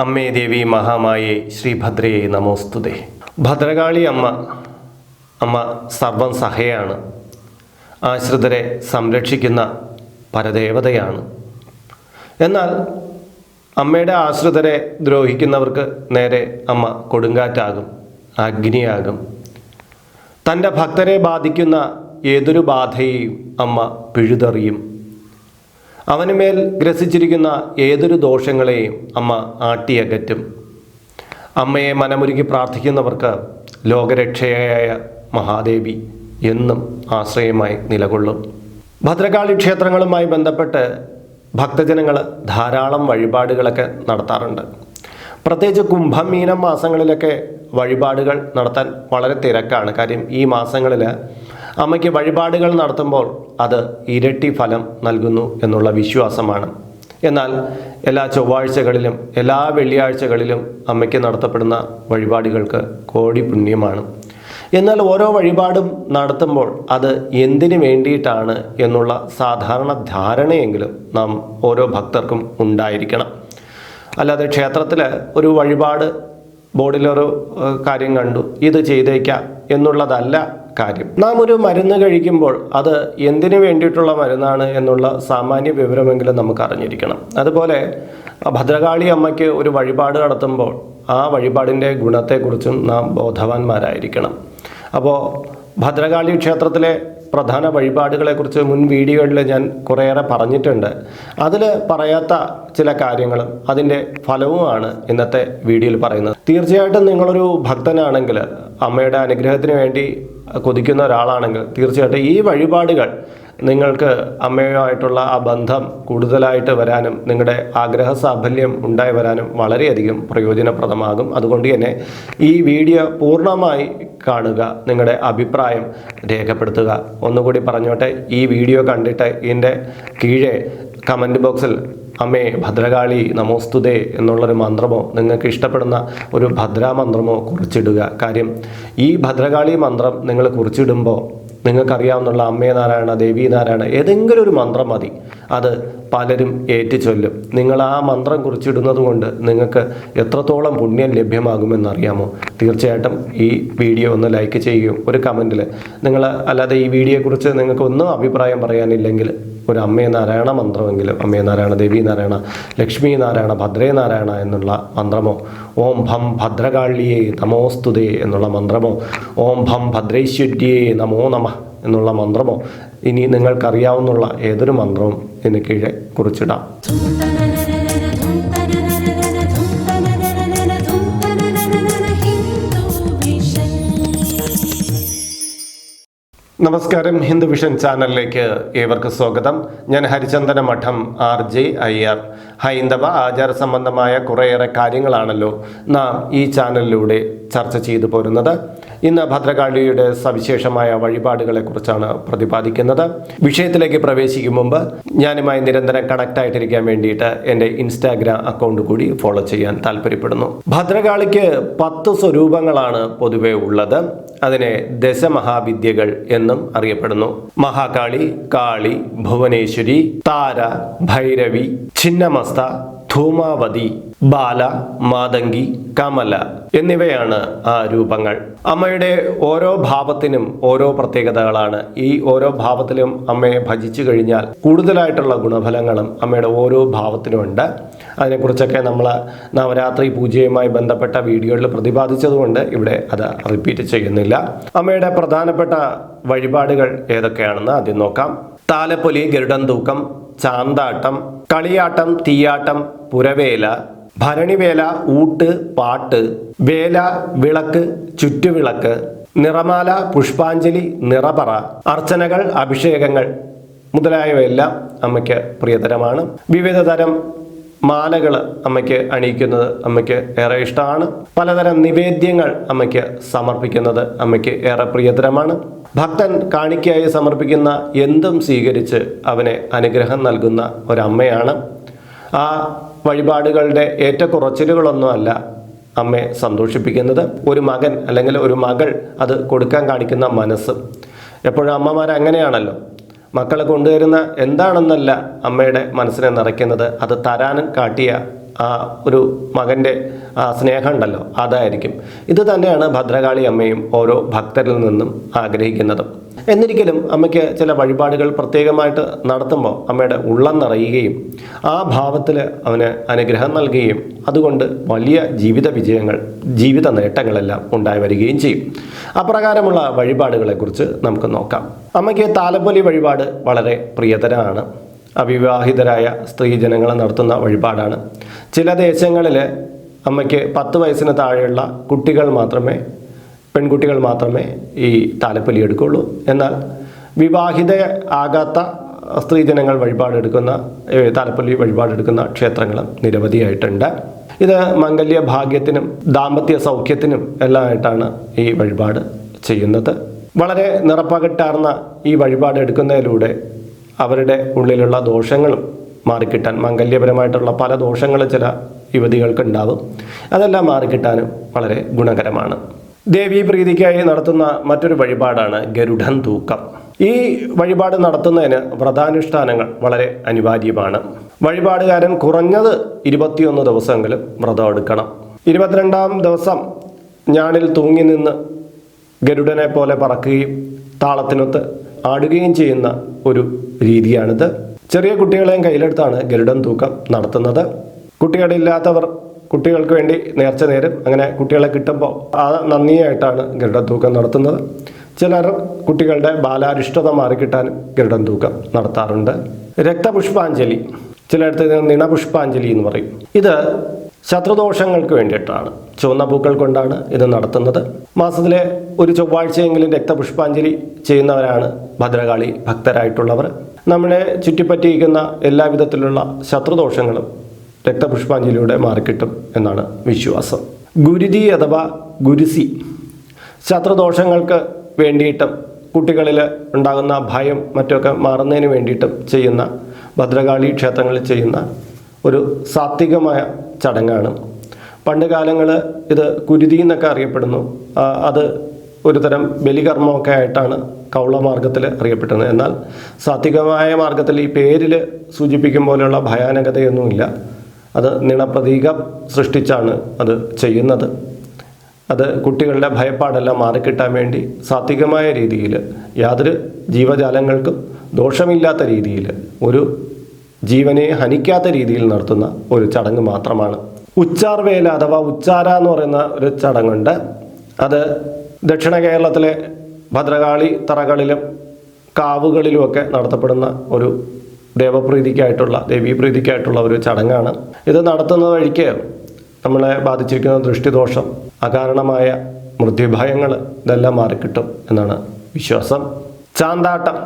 അമ്മേ ദേവി മഹാമായേ ശ്രീഭദ്രയെ നമോസ്തുതേ. ഭദ്രകാളി അമ്മ അമ്മ സർവം സഹയാണ്. ആശ്രിതരെ സംരക്ഷിക്കുന്ന പരദേവതയാണ്. എന്നാൽ അമ്മയുടെ ആശ്രിതരെ ദ്രോഹിക്കുന്നവർക്ക് നേരെ അമ്മ കൊടുങ്കാറ്റാകും അഗ്നിയാകും. തന്റെ ഭക്തരെ ബാധിക്കുന്ന ഏതൊരു ബാധയെയും അമ്മ പിഴുതെറിയും. അവനുമേൽ ഗ്രസിച്ചിരിക്കുന്ന ഏതൊരു ദോഷങ്ങളെയും അമ്മ ആട്ടിയകറ്റും. അമ്മയെ മനമുരുകി പ്രാർത്ഥിക്കുന്നവർക്ക് ലോകരക്ഷയായ മഹാദേവി എന്നും ആശ്രയമായി നിലകൊള്ളും. ഭദ്രകാളി ക്ഷേത്രങ്ങളുമായി ബന്ധപ്പെട്ട് ഭക്തജനങ്ങൾ ധാരാളം വഴിപാടുകളൊക്കെ നടത്താറുണ്ട്. പ്രത്യേകിച്ച് കുംഭം മീനം മാസങ്ങളിലൊക്കെ വഴിപാടുകൾ നടത്താൻ വളരെ തിരക്കാണ്. കാര്യം ഈ മാസങ്ങളിൽ അമ്മയ്ക്ക് വഴിപാടുകൾ നടത്തുമ്പോൾ അത് ഇരട്ടി ഫലം നൽകുന്നു എന്നുള്ള വിശ്വാസമാണ്. എന്നാൽ എല്ലാ ചൊവ്വാഴ്ചകളിലും എല്ലാ വെള്ളിയാഴ്ചകളിലും അമ്മയ്ക്ക് നടത്തപ്പെടുന്ന വഴിപാടുകൾക്ക് കോടി പുണ്യമാണ്. എന്നാൽ ഓരോ വഴിപാടും നടത്തുമ്പോൾ അത് എന്തിനു വേണ്ടിയിട്ടാണ് എന്നുള്ള സാധാരണ ധാരണയെങ്കിലും നാം ഓരോ ഭക്തർക്കും ഉണ്ടായിരിക്കണം. അല്ലാതെ ക്ഷേത്രത്തിൽ ഒരു വഴിപാട് ബോർഡിലൊരു കാര്യം കണ്ടു ഇത് ചെയ്തേക്കാം എന്നുള്ളതല്ല കാര്യം. നാം ഒരു മരുന്ന് കഴിക്കുമ്പോൾ അത് എന്തിനു വേണ്ടിയിട്ടുള്ള മരുന്നാണ് എന്നുള്ള സാമാന്യ വിവരമെങ്കിലും നമുക്ക് അറിഞ്ഞിരിക്കണം. അതുപോലെ ഭദ്രകാളി അമ്മയ്ക്ക് ഒരു വഴിപാട് നടത്തുമ്പോൾ ആ വഴിപാടിന്റെ ഗുണത്തെക്കുറിച്ചും നാം ബോധവാന്മാരായിരിക്കണം. അപ്പോൾ ഭദ്രകാളി ക്ഷേത്രത്തിലെ പ്രധാന വഴിപാടുകളെക്കുറിച്ച് മുൻ വീഡിയോകളിൽ ഞാൻ കുറേയേറെ പറഞ്ഞിട്ടുണ്ട്. അതിൽ പറയാത്ത ചില കാര്യങ്ങളും അതിന്റെ ഫലവുമാണ് ഇന്നത്തെ വീഡിയോയിൽ പറയുന്നത്. തീർച്ചയായിട്ടും നിങ്ങളൊരു ഭക്തനാണെങ്കിൽ അമ്മയുടെ അനുഗ്രഹത്തിന് വേണ്ടി കൊതിക്കുന്ന ഒരാളാണെങ്കിൽ തീർച്ചയായിട്ടും ഈ വഴിപാടുകൾ നിങ്ങൾക്ക് അമ്മയുമായിട്ടുള്ള ആ ബന്ധം കൂടുതലായിട്ട് വരാനും നിങ്ങളുടെ ആഗ്രഹ സാഫല്യം ഉണ്ടായി വരാനും വളരെയധികം പ്രയോജനപ്രദമാകും. അതുകൊണ്ട് തന്നെ ഈ വീഡിയോ പൂർണമായി കാണുക നിങ്ങളുടെ അഭിപ്രായം രേഖപ്പെടുത്തുക. ഒന്നുകൂടി പറഞ്ഞോട്ടെ ഈ വീഡിയോ കണ്ടിട്ട് ഇതിന്റെ കീഴെ കമന്റ് ബോക്സിൽ അമ്മേ ഭദ്രകാളി നമോസ്തുതേ എന്നുള്ളൊരു മന്ത്രമോ നിങ്ങൾക്ക് ഇഷ്ടപ്പെടുന്ന ഒരു ഭദ്രാമന്ത്രമോ കുറിച്ചിടുക. കാര്യം ഈ ഭദ്രകാളി മന്ത്രം നിങ്ങൾ കുറിച്ചിടുമ്പോൾ നിങ്ങൾക്കറിയാവുന്നുള്ള അമ്മേ നാരായണ ദേവി നാരായണ ഏതെങ്കിലും ഒരു മന്ത്രം മതി. അത് പലരും ഏറ്റുചൊല്ലും. നിങ്ങൾ ആ മന്ത്രം കുറിച്ചിടുന്നത് കൊണ്ട് നിങ്ങൾക്ക് എത്രത്തോളം പുണ്യം ലഭ്യമാകുമെന്നറിയാമോ? തീർച്ചയായിട്ടും ഈ വീഡിയോ ഒന്ന് ലൈക്ക് ചെയ്യുകയും ഒരു കമന്റിൽ നിങ്ങൾ അല്ലാതെ ഈ വീഡിയോയെക്കുറിച്ച് നിങ്ങൾക്ക് ഒന്നും അഭിപ്രായം പറയാനില്ലെങ്കിൽ ഒരു അമ്മേ നാരായണ മന്ത്രമെങ്കിലും അമ്മേ നാരായണ ദേവി നാരായണ ലക്ഷ്മി നാരായണ ഭദ്രേ നാരായണ എന്നുള്ള മന്ത്രമോ ഓം ഭം ഭദ്രകാളിയേ നമോസ്തുതേ എന്നുള്ള മന്ത്രമോ ഓം ഭം ഭദ്രൈശ്വര്യേ നമോ നമ എന്നുള്ള മന്ത്രമോ ഇനി നിങ്ങൾക്കറിയാവുന്ന ഏതൊരു മന്ത്രവും ഇതിന് കീഴെ കുറിച്ചിടാം. നമസ്കാരം ഹിന്ദു വിഷൻ ചാനലിലേക്ക് ഏവർക്ക് സ്വാഗതം. ഞാൻ ഹരിചന്ദന മഠം ആർ ജെ അയ്യർ ഹൈന്ദവ ആചാര സംബന്ധമായ കുറേയേറെ കാര്യങ്ങളാണല്ലോ നാം ഈ ചാനലിലൂടെ ചർച്ച ചെയ്തു പോരുന്നത്. ഇന്ന് ഭദ്രകാളിയുടെ സവിശേഷമായ വഴിപാടുകളെക്കുറിച്ചാണ് പ്രതിപാദിക്കുന്നത്. വിഷയത്തിലേക്ക് പ്രവേശിക്കും മുമ്പ് ഞാനുമായി നിരന്തരം കണക്ട് ആയിട്ടിരിക്കാൻ വേണ്ടിയിട്ട് എന്റെ ഇൻസ്റ്റാഗ്രാം അക്കൗണ്ട് കൂടി ഫോളോ ചെയ്യാൻ താല്പര്യപ്പെടുന്നു. ഭദ്രകാളിക്ക് പത്ത് സ്വരൂപങ്ങളാണ് പൊതുവെ ഉള്ളത്. അതിനെ ദശമഹാവിദ്യകൾ എന്നും അറിയപ്പെടുന്നു. മഹാകാളി കാളി ഭുവനേശ്വരി താര ഭൈരവി ഛിന്നമസ്ത ധൂമാവതി ബാല മാതങ്കി കമല എന്നിവയാണ് ആ രൂപങ്ങൾ. അമ്മയുടെ ഓരോ ഭാവത്തിനും ഓരോ പ്രത്യേകതകളാണ്. ഈ ഓരോ ഭാവത്തിലും അമ്മയെ ഭജിച്ചു കഴിഞ്ഞാൽ കൂടുതലായിട്ടുള്ള ഗുണഫലങ്ങളും അമ്മയുടെ ഓരോ ഭാവത്തിനുമുണ്ട് അതിനെക്കുറിച്ചൊക്കെ നമ്മൾ നവരാത്രി പൂജയുമായി ബന്ധപ്പെട്ട വീഡിയോയിൽ പ്രതിപാദിച്ചതുകൊണ്ട് ഇവിടെ അത് റിപ്പീറ്റ് ചെയ്യുന്നില്ല. അമ്മയുടെ പ്രധാനപ്പെട്ട വഴിപാടുകൾ ഏതൊക്കെയാണെന്ന് ആദ്യം നോക്കാം. താലപ്പൊലി ഗരുഡൻ തൂക്കം ചാന്താട്ടം കളിയാട്ടം തീയാട്ടം പുരവേല ഭരണിവേല ഊട്ട് പാട്ട് വേല വിളക്ക് ചുറ്റുവിളക്ക് നിറമാല പുഷ്പാഞ്ജലി നിറപറ അർച്ചനകൾ അഭിഷേകങ്ങൾ മുതലായവയെല്ലാം അമ്മയ്ക്ക് പ്രിയതരമാണ്. വിവിധ തരം മാലകൾ അമ്മയ്ക്ക് അണിയിക്കുന്നത് അമ്മയ്ക്ക് ഏറെ ഇഷ്ടമാണ്. പലതരം നിവേദ്യങ്ങൾ അമ്മയ്ക്ക് സമർപ്പിക്കുന്നത് അമ്മയ്ക്ക് ഏറെ പ്രിയതരമാണ്. ഭക്തൻ കാണിക്കയായി സമർപ്പിക്കുന്ന എന്തും സ്വീകരിച്ച് അവനെ അനുഗ്രഹം നൽകുന്ന ഒരമ്മയാണ്. ആ വഴിപാടുകളുടെ ഏറ്റക്കുറച്ചിലുകളൊന്നുമല്ല അമ്മയെ സന്തോഷിപ്പിക്കുന്നത്. ഒരു മകൻ അല്ലെങ്കിൽ ഒരു മകൾ അത് കൊടുക്കാൻ കാണിക്കുന്ന മനസ്സ്. എപ്പോഴും അമ്മമാർ അങ്ങനെയാണല്ലോ മക്കൾ കൊണ്ടുവരുന്ന എന്താണെന്നല്ല അമ്മയുടെ മനസ്സിനെ നിറയ്ക്കുന്നത്. അത് തരാനും കാട്ടിയ ആ ഒരു മകന്റെ ആ സ്നേഹം ഉണ്ടല്ലോ അതായിരിക്കും. ഇത് തന്നെയാണ് ഭദ്രകാളി അമ്മയും ഓരോ ഭക്തരിൽ നിന്നും ആഗ്രഹിക്കുന്നതും. എന്നിരിക്കലും അമ്മയ്ക്ക് ചില വഴിപാടുകൾ പ്രത്യേകമായിട്ട് നടത്തുമ്പോൾ അമ്മയുടെ ഉള്ളം നിറയുകയും ആ ഭാവത്തിൽ അവന് അനുഗ്രഹം നൽകുകയും അതുകൊണ്ട് വലിയ ജീവിത വിജയങ്ങൾ ജീവിത നേട്ടങ്ങളെല്ലാം ഉണ്ടായി വരികയും ചെയ്യും. അപ്രകാരമുള്ള വഴിപാടുകളെക്കുറിച്ച് നമുക്ക് നോക്കാം. അമ്മയ്ക്ക് താലപ്പൊലി വഴിപാട് വളരെ പ്രിയതരമാണ്. അവിവാഹിതരായ സ്ത്രീജനങ്ങൾ നടത്തുന്ന വഴിപാടാണ്. ചില ദേശങ്ങളിൽ അമ്മയ്ക്ക് പത്ത് വയസ്സിന് താഴെയുള്ള കുട്ടികൾ മാത്രമേ പെൺകുട്ടികൾ മാത്രമേ ഈ താലപ്പൊലി എടുക്കുള്ളൂ. എന്നാൽ വിവാഹിത ആകാത്ത സ്ത്രീജനങ്ങൾ വഴിപാടെടുക്കുന്ന താലപ്പൊലി വഴിപാടെടുക്കുന്ന ക്ഷേത്രങ്ങൾ നിരവധിയായിട്ടുണ്ട്. ഇത് മംഗല്യ ഭാഗ്യത്തിനും ദാമ്പത്യ സൗഖ്യത്തിനും എല്ലാം ആയിട്ടാണ് ഈ വഴിപാട് ചെയ്യുന്നത്. വളരെ നിറപ്പകിട്ടാർന്ന ഈ വഴിപാട് എടുക്കുന്നതിലൂടെ അവരുടെ ഉള്ളിലുള്ള ദോഷങ്ങളും മാറിക്കിട്ടാൻ മംഗല്യപരമായിട്ടുള്ള പല ദോഷങ്ങൾ ചില യുവതികൾക്ക് ഉണ്ടാവും അതെല്ലാം മാറിക്കിട്ടാനും വളരെ ഗുണകരമാണ്. ദേവീ പ്രീതിക്കായി നടത്തുന്ന മറ്റൊരു വഴിപാടാണ് ഗരുഡൻ തൂക്കം. ഈ വഴിപാട് നടത്തുന്നതിന് വ്രതാനുഷ്ഠാനങ്ങൾ വളരെ അനിവാര്യമാണ്. വഴിപാടുകാരൻ കുറഞ്ഞത് ഇരുപത്തിയൊന്ന് ദിവസമെങ്കിലും വ്രതം എടുക്കണം. ഇരുപത്തിരണ്ടാം ദിവസം ഞാണിൽ തൂങ്ങി നിന്ന് ഗരുഡനെ പോലെ പറക്കുകയും താളത്തിനൊത്ത് ആടുകയും ചെയ്യുന്ന ഒരു രീതിയാണിത്. ചെറിയ കുട്ടികളെയും കയ്യിലെടുത്താണ് ഗരുഡൻ തൂക്കം നടത്തുന്നത്. കുട്ടികളില്ലാത്തവർ കുട്ടികൾക്ക് വേണ്ടി നേർച്ച നേരും. അങ്ങനെ കുട്ടികളെ കിട്ടുമ്പോൾ ആ നന്ദിയായിട്ടാണ് ഗരുഡൻ തൂക്കം നടത്തുന്നത്. ചിലർ കുട്ടികളുടെ ബാലാരിഷ്ടത മാറിക്കിട്ടാനും ഗരുഡൻ തൂക്കം നടത്താറുണ്ട്. രക്തപുഷ്പാഞ്ജലി. ചിലയിടത്ത് നിണപുഷ്പാഞ്ജലി എന്ന് പറയും. ഇത് ശത്രുദോഷങ്ങൾക്ക് വേണ്ടിയിട്ടാണ്. ചുവന്ന പൂക്കൾ കൊണ്ടാണ് ഇത് നടത്തുന്നത്. മാസത്തിലെ ഒരു ചൊവ്വാഴ്ചയെങ്കിലും രക്തപുഷ്പാഞ്ജലി ചെയ്യുന്നവരാണ് ഭദ്രകാളി ഭക്തരായിട്ടുള്ളവർ. നമ്മളെ ചുറ്റിപ്പറ്റിയിരിക്കുന്ന എല്ലാവിധത്തിലുള്ള ശത്രുദോഷങ്ങളും രക്തപുഷ്പാഞ്ജലിയുടെ മാറിക്കിട്ടും എന്നാണ് വിശ്വാസം. ഗുരുതി അഥവാ ഗുരുസി. ശത്രുദോഷങ്ങൾക്ക് വേണ്ടിയിട്ടും കുട്ടികളിൽ ഉണ്ടാകുന്ന ഭയം മറ്റൊക്കെ മാറുന്നതിന് വേണ്ടിയിട്ടും ചെയ്യുന്ന ഭദ്രകാളി ക്ഷേത്രങ്ങളിൽ ചെയ്യുന്ന ഒരു സാത്വികമായ ചടങ്ങാണ്. പണ്ട് കാലങ്ങൾ ഇത് കുരുതി എന്നൊക്കെ അറിയപ്പെടുന്നു അത് ഒരു തരം ബലികർമ്മമൊക്കെ ആയിട്ടാണ് കൗളമാർഗത്തിൽ അറിയപ്പെട്ടിരുന്നത് എന്നാൽ സാത്വികമായ മാർഗത്തിൽ ഈ പേരിൽ സൂചിപ്പിക്കും പോലെയുള്ള ഭയാനകതയൊന്നുമില്ല. അത് നിണപ്രതീകം സൃഷ്ടിച്ചാണ് അത് ചെയ്യുന്നത്. അത് കുട്ടികളുടെ ഭയപ്പാടെല്ലാം മാറിക്കിട്ടാൻ വേണ്ടി സാത്വികമായ രീതിയിൽ യാതൊരു ജീവജാലങ്ങൾക്കും ദോഷമില്ലാത്ത രീതിയിൽ ഒരു ജീവനെ ഹനിക്കാത്ത രീതിയിൽ നടത്തുന്ന ഒരു ചടങ്ങ് മാത്രമാണ്. ഉച്ചാർവേല അഥവാ ഉച്ചാര എന്ന് പറയുന്ന ഒരു ചടങ്ങുണ്ട്. അത് ദക്ഷിണ കേരളത്തിലെ ഭദ്രകാളി തറകളിലും കാവുകളിലുമൊക്കെ നടത്തപ്പെടുന്ന ഒരു ദേവപ്രീതിക്കായിട്ടുള്ള ദേവീപ്രീതിക്കായിട്ടുള്ള ഒരു ചടങ്ങാണ്. ഇത് നടത്തുന്ന വഴിക്ക് നമ്മളെ ബാധിച്ചിരിക്കുന്ന ദൃഷ്ടിദോഷം അകാരണമായ മൃത്യുഭയങ്ങൾ ഇതെല്ലാം മാറിക്കിട്ടും എന്നാണ് വിശ്വാസം. ചാന്താട്ടം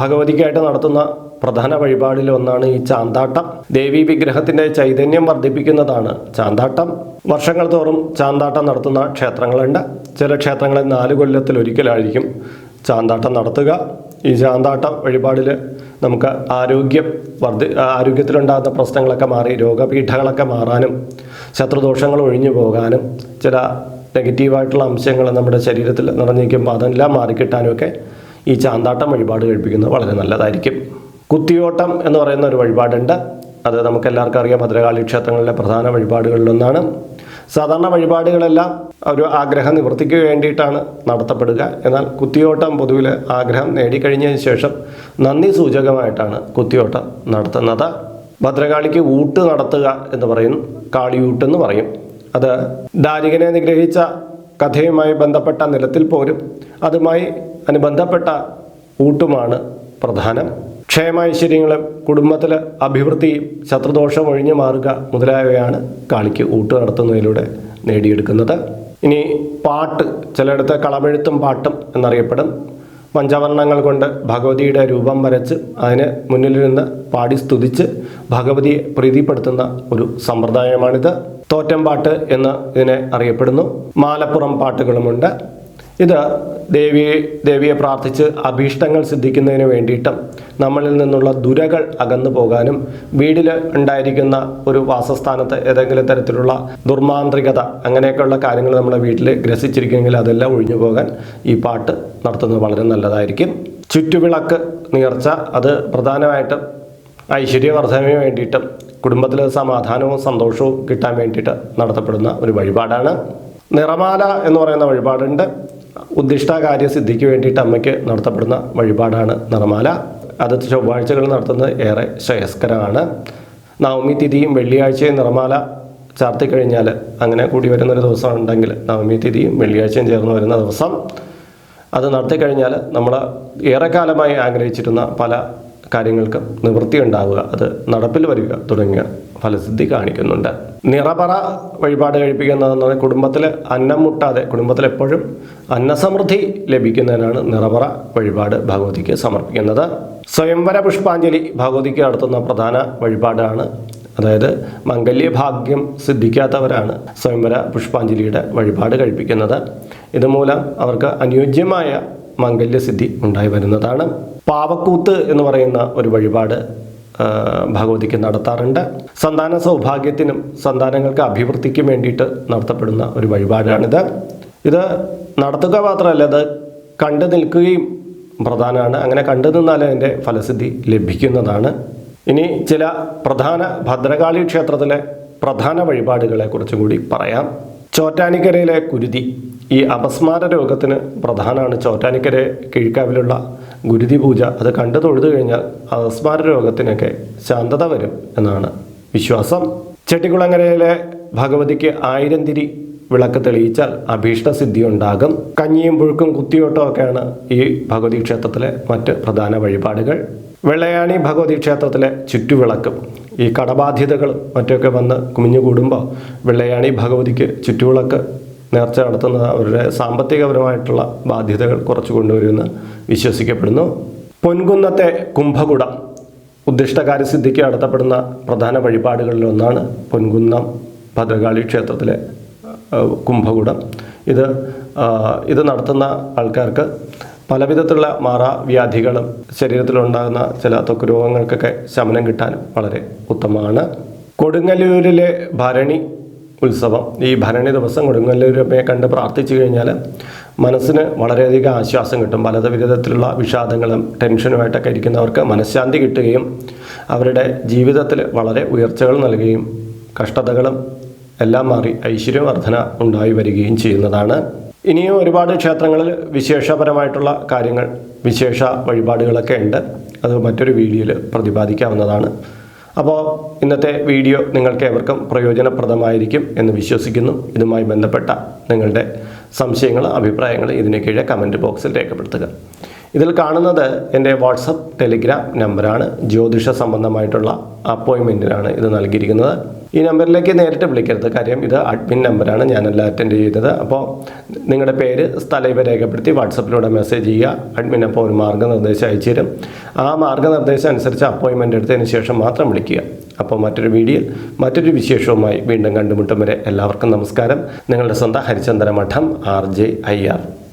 ഭഗവതിക്കായിട്ട് നടത്തുന്ന പ്രധാന വഴിപാടിൽ ഒന്നാണ് ഈ ചാന്താട്ടം. ദേവി വിഗ്രഹത്തിന്റെ ചൈതന്യം വർദ്ധിപ്പിക്കുന്നതാണ് ചാന്താട്ടം. വർഷങ്ങൾ തോറും ചാന്താട്ടം നടത്തുന്ന ക്ഷേത്രങ്ങളുണ്ട്. ചില ക്ഷേത്രങ്ങളിൽ നാല് കൊല്ലത്തിൽ ഒരിക്കലായിരിക്കും ചാന്താട്ടം നടത്തുക. ഈ ചാന്താട്ടം വഴിപാടിൽ നമുക്ക് ആരോഗ്യം വർദ്ധി ആരോഗ്യത്തിലുണ്ടാകുന്ന പ്രശ്നങ്ങളൊക്കെ മാറി രോഗപീഠകളൊക്കെ മാറാനും ശത്രുദോഷങ്ങൾ ഒഴിഞ്ഞു പോകാനും ചില നെഗറ്റീവായിട്ടുള്ള അംശങ്ങൾ നമ്മുടെ ശരീരത്തിൽ നിറഞ്ഞിരിക്കുമ്പോൾ അതെല്ലാം മാറിക്കിട്ടാനുമൊക്കെ ഈ ചാന്താട്ടം വഴിപാട് കഴിപ്പിക്കുന്നത് വളരെ നല്ലതായിരിക്കും. കുത്തിയോട്ടം എന്ന് പറയുന്ന ഒരു വഴിപാടുണ്ട്. അത് നമുക്ക് എല്ലാവർക്കും അറിയാം. ഭദ്രകാളി ക്ഷേത്രങ്ങളിലെ പ്രധാന വഴിപാടുകളിലൊന്നാണ്. സാധാരണ വഴിപാടുകളെല്ലാം ഒരു ആഗ്രഹം നിവർത്തിക്ക് വേണ്ടിയിട്ടാണ് നടത്തപ്പെടുക. എന്നാൽ കുത്തിയോട്ടം പൊതുവിൽ ആഗ്രഹം നേടിക്കഴിഞ്ഞതിന് ശേഷം നന്ദി സൂചകമായിട്ടാണ് കുത്തിയോട്ടം നടത്തുന്നത്. ഭദ്രകാളിക്ക് ഊട്ട് നടത്തുക എന്ന് പറയും. കാളിയൂട്ട് എന്ന് പറയും. അത് ദാരികനെ നിഗ്രഹിച്ച കഥയുമായി ബന്ധപ്പെട്ട നിലത്തിൽ പോലും അതുമായി അനുബന്ധപ്പെട്ട ഊട്ടുമാണ് പ്രധാനം. ക്ഷേമൈശ്വര്യങ്ങളും കുടുംബത്തിൽ അഭിവൃദ്ധിയും ശത്രുദോഷം ഒഴിഞ്ഞു മാറുക മുതലായവയാണ് കാളിക്ക് ഊട്ട് നടത്തുന്നതിലൂടെ നേടിയെടുക്കുന്നത്. ഇനി പാട്ട് ചിലയിടത്ത് കളമെഴുത്തും പാട്ടും എന്നറിയപ്പെടും. പഞ്ചവർണങ്ങൾ കൊണ്ട് ഭഗവതിയുടെ രൂപം വരച്ച് അതിന് മുന്നിലിരുന്ന് പാടി സ്തുതിച്ച് ഭഗവതിയെ പ്രീതിപ്പെടുത്തുന്ന ഒരു സമ്പ്രദായമാണിത്. തോറ്റം പാട്ട് എന്ന് ഇതിനെ അറിയപ്പെടുന്നു. മാലപ്പുറം പാട്ടുകളുമുണ്ട്. ഇത് ദേവിയെ ദേവിയെ പ്രാർത്ഥിച്ച് അഭീഷ്ടങ്ങൾ സിദ്ധിക്കുന്നതിന് വേണ്ടിയിട്ടും നമ്മളിൽ നിന്നുള്ള ദുരകൾ അകന്നു പോകാനും വീടിൽ ഉണ്ടായിരിക്കുന്ന ഒരു വാസസ്ഥാനത്ത് ഏതെങ്കിലും തരത്തിലുള്ള ദുർമാന്ത്രികത അങ്ങനെയൊക്കെയുള്ള കാര്യങ്ങൾ നമ്മുടെ വീട്ടിൽ ഗ്രസിച്ചിരിക്കുമെങ്കിൽ അതെല്ലാം ഒഴിഞ്ഞു പോകാൻ ഈ പാട്ട് നടത്തുന്നത് വളരെ നല്ലതായിരിക്കും. ചുറ്റുവിളക്ക് നേർച്ച അത് പ്രധാനമായിട്ടും ഐശ്വര്യവർദ്ധനവിന് വേണ്ടിയിട്ടും കുടുംബത്തിൽ സമാധാനവും സന്തോഷവും കിട്ടാൻ വേണ്ടിയിട്ട് നടത്തപ്പെടുന്ന ഒരു വഴിപാടാണ്. നിറമാല എന്ന് പറയുന്ന വഴിപാടുണ്ട്. ഉദ്ദിഷ്ട കാര്യസിദ്ധിക്ക് വേണ്ടിയിട്ട് അമ്മയ്ക്ക് നടത്തപ്പെടുന്ന വഴിപാടാണ് നിറമാല അത് ചൊവ്വാഴ്ചകൾ നടത്തുന്നത് ഏറെ ശ്രേയസ്കരമാണ്. നവമി തിഥിയും വെള്ളിയാഴ്ചയും നിറമാല ചാർത്തി കഴിഞ്ഞാൽ അങ്ങനെ കൂടി വരുന്നൊരു ദിവസം ഉണ്ടെങ്കിൽ നവമി തിഥിയും വെള്ളിയാഴ്ചയും ചേർന്ന് വരുന്ന ദിവസം. അത് നടത്തിക്കഴിഞ്ഞാൽ നമ്മൾ ഏറെക്കാലമായി ആഗ്രഹിച്ചിരുന്ന പല കാര്യങ്ങൾക്കും നിവൃത്തി ഉണ്ടാവുക അത് നടപ്പിൽ വരിക തുടങ്ങിയ ഫലസിദ്ധി കാണിക്കുന്നുണ്ട്. നിറപറ വഴിപാട് കഴിപ്പിക്കുന്നതെന്ന് പറഞ്ഞാൽ കുടുംബത്തിൽ അന്നം മുട്ടാതെ കുടുംബത്തിൽ എപ്പോഴും അന്നസമൃദ്ധി ലഭിക്കുന്നതിനാണ് നിറപറ വഴിപാട് ഭഗവതിക്ക് സമർപ്പിക്കുന്നത്. സ്വയംവര പുഷ്പാഞ്ജലി ഭഗവതിക്ക് നടത്തുന്ന പ്രധാന വഴിപാടാണ്. അതായത് മംഗല്യഭാഗ്യം സിദ്ധിക്കാത്തവരാണ് സ്വയംവര പുഷ്പാഞ്ജലിയുടെ വഴിപാട് കഴിപ്പിക്കുന്നത്. ഇതുമൂലം അവർക്ക് അനുയോജ്യമായ മംഗല്യസിദ്ധി ഉണ്ടായി വരുന്നതാണ്. പാവക്കൂത്ത് എന്ന് പറയുന്ന ഒരു വഴിപാട് ഭഗവതിക്ക് നടത്താറുണ്ട്. സന്താന സൗഭാഗ്യത്തിനും സന്താനങ്ങൾക്ക് അഭിവൃദ്ധിക്കും വേണ്ടിയിട്ട് നടത്തപ്പെടുന്ന ഒരു വഴിപാടാണിത്. ഇത് നടത്തുക മാത്രമല്ല അത് കണ്ടു നിൽക്കുകയും പ്രധാനമാണ്. അങ്ങനെ കണ്ടു നിന്നാൽ അതിന്റെ ഫലസിദ്ധി ലഭിക്കുന്നതാണ്. ഇനി ചില പ്രധാന ഭദ്രകാളി ക്ഷേത്രത്തിലെ പ്രധാന വഴിപാടുകളെ കുറിച്ചും കൂടി പറയാം. ചോറ്റാനിക്കരയിലെ കുരുതി ഈ അപസ്മാര രോഗത്തിന് പ്രധാനമാണ്. ചോറ്റാനിക്കര കീഴ്ക്കാവിലുള്ള ഗുരുതി പൂജ അത് കണ്ടു തൊഴുതു കഴിഞ്ഞാൽ അസ്മാര രോഗത്തിനൊക്കെ ശാന്തത വരും എന്നാണ് വിശ്വാസം. ചെട്ടിക്കുളങ്ങരയിലെ ഭഗവതിക്ക് ആയിരം തിരി വിളക്ക് തെളിയിച്ചാൽ അഭീഷ്ടസിദ്ധി ഉണ്ടാകും. കഞ്ഞിയും പുഴുക്കും കുത്തിയോട്ടവും ഒക്കെയാണ് ഈ ഭഗവതി ക്ഷേത്രത്തിലെ മറ്റ് പ്രധാന വഴിപാടുകൾ. വെള്ളയാണി ഭഗവതി ക്ഷേത്രത്തിലെ ചുറ്റുവിളക്കും. ഈ കടബാധ്യതകളും മറ്റൊക്കെ വന്ന് കുമിഞ്ഞുകൂടുമ്പോൾ വെള്ളയാണി ഭഗവതിക്ക് ചുറ്റുവിളക്ക് നേർച്ച നടത്തുന്നത് അവരുടെ സാമ്പത്തികപരമായിട്ടുള്ള ബാധ്യതകൾ കുറച്ചു കൊണ്ടുവരുമെന്ന് വിശ്വസിക്കപ്പെടുന്നു. പൊൻകുന്നത്തെ കുംഭകുടം ഉദ്ദിഷ്ട കാര്യസിദ്ധിക്ക് നടത്തപ്പെടുന്ന പ്രധാന വഴിപാടുകളിലൊന്നാണ് പൊൻകുന്നം ഭദ്രകാളി ക്ഷേത്രത്തിലെ കുംഭകുടം. ഇത് ഇത് നടത്തുന്ന ആൾക്കാർക്ക് പലവിധത്തിലുള്ള മാറാവ്യാധികളും ശരീരത്തിലുണ്ടാകുന്ന ചില ത്വക്ക് രോഗങ്ങൾക്കൊക്കെ ശമനം കിട്ടാൻ വളരെ ഉത്തമമാണ്. കൊടുങ്ങല്ലൂരിലെ ഭരണി ഉത്സവം. ഈ ഭരണി ദിവസം കൊടുങ്ങല്ലൂരമ്മയെ കണ്ട് പ്രാർത്ഥിച്ചു കഴിഞ്ഞാൽ മനസ്സിന് വളരെയധികം ആശ്വാസം കിട്ടും. പലത വിധത്തിലുള്ള വിഷാദങ്ങളും ടെൻഷനുമായിട്ടൊക്കെ ഇരിക്കുന്നവർക്ക് മനഃശാന്തി കിട്ടുകയും അവരുടെ ജീവിതത്തിൽ വളരെ ഉയർച്ചകൾ നൽകുകയും കഷ്ടതകളും എല്ലാം മാറി ഐശ്വര്യവർദ്ധന ഉണ്ടായി വരികയും ചെയ്യുന്നതാണ്. ഇനിയും ഒരുപാട് ക്ഷേത്രങ്ങളിൽ വിശേഷപരമായിട്ടുള്ള കാര്യങ്ങൾ വിശേഷ വഴിപാടുകളൊക്കെ ഉണ്ട്. അത് മറ്റൊരു വീഡിയോയിൽ പ്രതിപാദിക്കാവുന്നതാണ്. അപ്പോൾ ഇന്നത്തെ വീഡിയോ നിങ്ങൾക്ക് ഏവർക്കും പ്രയോജനപ്രദമായിരിക്കും എന്ന് വിശ്വസിക്കുന്നു. ഇതുമായി ബന്ധപ്പെട്ട നിങ്ങളുടെ സംശയങ്ങൾ അഭിപ്രായങ്ങൾ ഇതിന് കീഴെ കമന്റ് ബോക്സിൽ രേഖപ്പെടുത്തുക. ഇതിൽ കാണുന്നത് എന്റെ വാട്സപ്പ് ടെലിഗ്രാം നമ്പറാണ്. ജ്യോതിഷ സംബന്ധമായിട്ടുള്ള അപ്പോയിൻമെന്റിനാണ് ഇത് നൽകിയിരിക്കുന്നത്. ഈ നമ്പറിലേക്ക് നേരിട്ട് വിളിക്കരുത്. കാര്യം ഇത് അഡ്മിൻ നമ്പറാണ്. ഞാനല്ല അറ്റൻഡ് ചെയ്തത്. അപ്പോൾ നിങ്ങളുടെ പേര് സ്ഥലം ഇവ രേഖപ്പെടുത്തി വാട്സപ്പിലൂടെ മെസ്സേജ് ചെയ്യുക. അഡ്മിൻ അപ്പോൾ ഒരു മാർഗനിർദ്ദേശം അയച്ചു തരും. ആ മാർഗനിർദ്ദേശം അനുസരിച്ച് അപ്പോയിൻമെന്റ് എടുത്തതിന് ശേഷം മാത്രം വിളിക്കുക. അപ്പോൾ മറ്റൊരു വീഡിയോ മറ്റൊരു വിശേഷവുമായി വീണ്ടും കണ്ടുമുട്ടും വരെ എല്ലാവർക്കും നമസ്കാരം. നിങ്ങളുടെ സ്വന്തം ഹരിചന്ദ്ര മഠം ആർ ജെ ഐ ആർ.